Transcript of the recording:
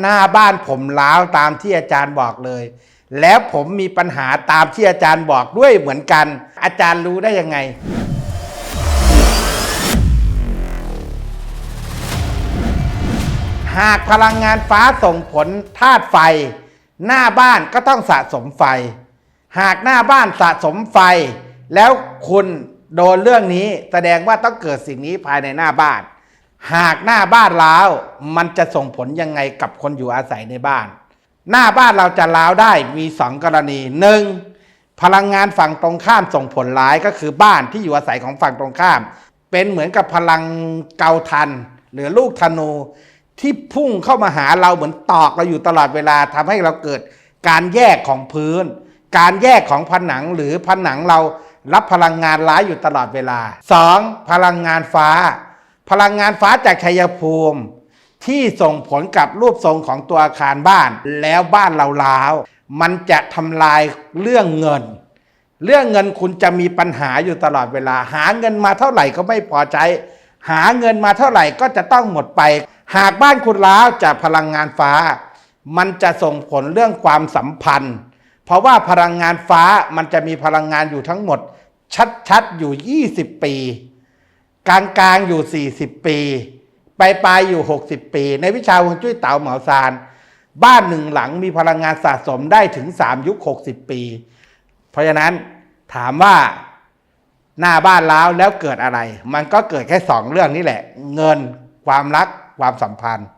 หน้าบ้านผมล้าวตามที่อาจารย์บอกเลย แล้วผมมีปัญหาตามที่อาจารย์บอกด้วยเหมือนกัน อาจารย์รู้ได้ยังไง หากพลังงานฟ้าส่งผลธาตุไฟ หน้าบ้านก็ต้องสะสมไฟ หากหน้าบ้านสะสมไฟ แล้วคุณโดนเรื่องนี้แสดงว่าต้องเกิดสิ่งนี้ภายในหน้าบ้าน หากหน้าบ้านร้าวมันจะส่งผลยังไงกับคนอยู่อาศัยในบ้าน หน้าบ้านเราจะร้าวได้มีสองกรณีหนึ่งพลังงานฝั่งตรงข้ามส่งผลร้ายก็คือบ้านที่อยู่อาศัยของฝั่งตรงข้าม เป็นเหมือนกับพลังเกาทัน หรือลูกธนูที่พุ่งเข้ามาหาเราเหมือนตอกเราอยู่ตลอดเวลาทำให้เราเกิดการแยกของพื้น การแยกของผนังหรือผนังเรารับพลังงานร้ายอยู่ตลอดเวลา 2. พลังงานฟ้า พลังงานฟ้าจากชัยภูมิ ที่ส่งผลกับรูปทรงของตัวอาคารบ้าน แล้วบ้านเราล้าวมันจะทำลายเรื่องเงิน เรื่องเงินคุณจะมีปัญหาอยู่ตลอดเวลา หาเงินมาเท่าไหร่ก็ไม่พอใจ หาเงินมาเท่าไหร่ก็จะต้องหมดไป หากบ้านคุณร้าวจากพลังงานฟ้า มันจะส่งผลเรื่องความสัมพันธ์ เพราะว่าพลังงานฟ้ามันจะมีพลังงานอยู่ทั้งหมด ชัดๆอยู่ 20 ปี กลางกลางๆอยู่ 40 ปี ปลายปลายๆอยู่ 60 ปี ในวิชาฮวงจุ้ยเต๋าเหมาซาน บ้านหนึ่งหลังมีพลังงานสะสมได้ถึง 3 ยุค 60 ปี เพราะฉะนั้นถามว่าหน้าบ้านล้าวแล้วเกิดอะไร มันก็เกิดแค่สองเรื่องนี้แหละ เงินความรักความสัมพันธ์